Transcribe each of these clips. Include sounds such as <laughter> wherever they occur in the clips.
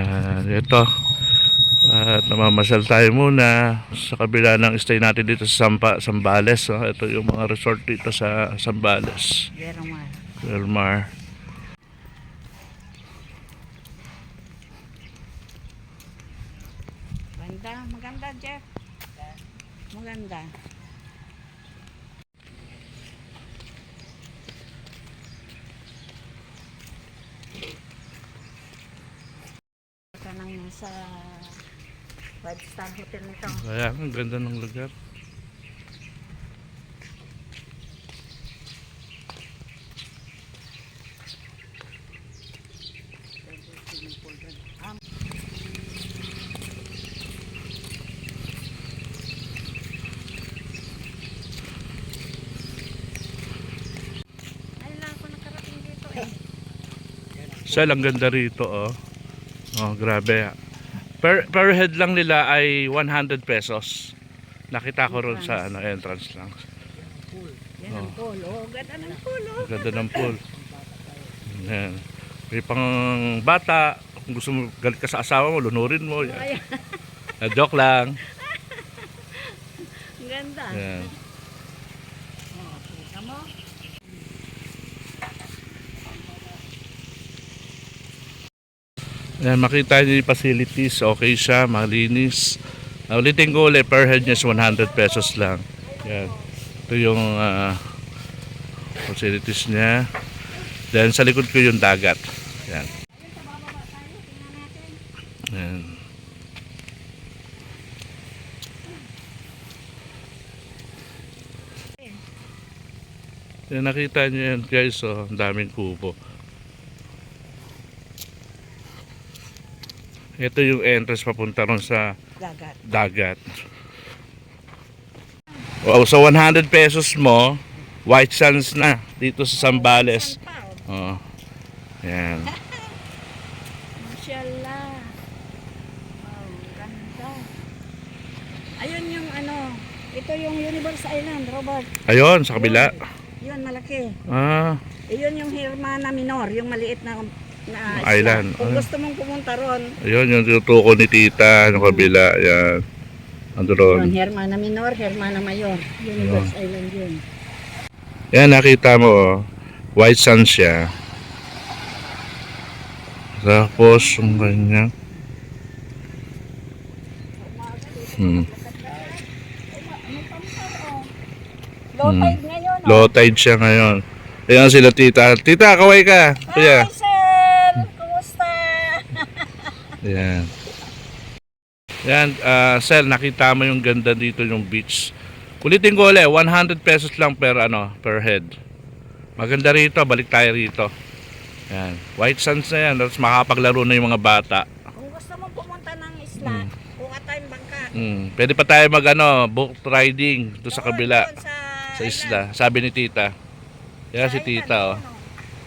Ah, ito. At namamasyal tayo muna sa kabila ng stay natin dito sa Sampa, Sambales. oh. Ito yung mga resort dito sa Sambales. Pero ma. Wilmar. Maganda, maganda, Jeff. Maganda. Nasa five star hotel nito. Kaya ang ganda ng lugar. Lang eh. Sel, ang ganda rito, oh. Oh, grabe. Per, per head lang nila ay 100 pesos. Nakita ko ron sa ano, entrance lang. Yan ang pool. Oh, ganda ng pool oh. Ganda ng pool. Yan. May pang bata, kung gusto mo galit ka sa asawa mo, lunurin mo. Yan. Ay, Ah, joke lang. <laughs> ang ganda. Yan. Oh, kita mo? Yan, makita niyo yung facilities, okay siya, malinis. Uh, ulitin ko ulit, per head niya is 100 pesos lang. Yan. Ito yung ah, facilities niya. Then sa likod ko yung dagat. Yan. Yan. Yan, nakita niyo yan guys, oh, ang daming kubo. Ito yung entrance papunta ron sa Dagat. dagat. Wow, so 100 pesos mo, white sands na dito sa Sambales. Oh? Oh. Yan. <laughs> Mashallah. Wow, ganda. Ayun yung ano, ito yung Universe Island, Robert. Ayun, sa kabila. Yun, malaki. Ah, Ayun yung Hermana Minor, yung maliit na, na Island. Kung Ah. gusto mong pumunta ron, ayun yung tinutuko ni tita, yung kabila. Yan. Ando yun, ron. Hermana Minor, Hermana Mayor. Universe Island yun. Yan, nakita mo, oh. white sands siya. Tapos, yung kanya. Hmm. Low Hmm. tide ngayon, oh. Low tide siya ngayon. Ayan sila tita. Tita, kaway ka. Kuya. Hi, Yan. Yan, ah, Sel, nakita mo yung ganda dito yung beach. Ulitin ko ulit, 100 pesos lang per ano, per head. Maganda rito, balik tayo rito. Yan. White sands na yan, tapos makapaglaro na yung mga bata. Kung gusto mong pumunta ng isla, kuha tayong bangka. Hmm. Pwede pa tayo mag ano, boat riding doon sa kabila, doon sa, sa isla. Sabi ni tita. Yan si tita, oh.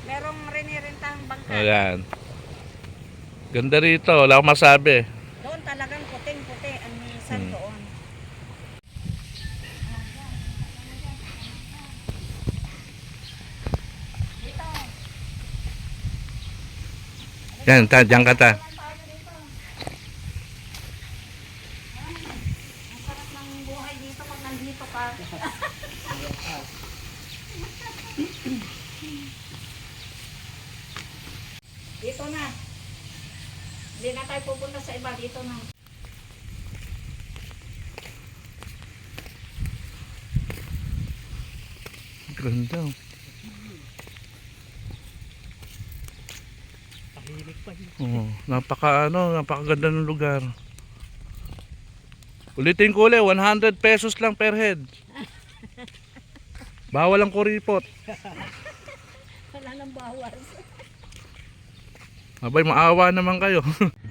Merong rinirintang bangka. Ayan. Ganda rito, wala akong masabi. Doon talagang puting-puti ang minsan Hmm. doon. Yan, ta, diyan ka ta. Dito. Ang sarap ng buhay dito pag nandito ka. dito na. Hindi na tayo pupunta sa iba. Dito na. Ganda. oh. Oo, napaka ano, napakaganda ng lugar. Ulitin ko ulit, 100 pesos lang per head. Bawal ang kuripot. <laughs> Wala nang bawas. Abay, maawa naman kayo. <laughs>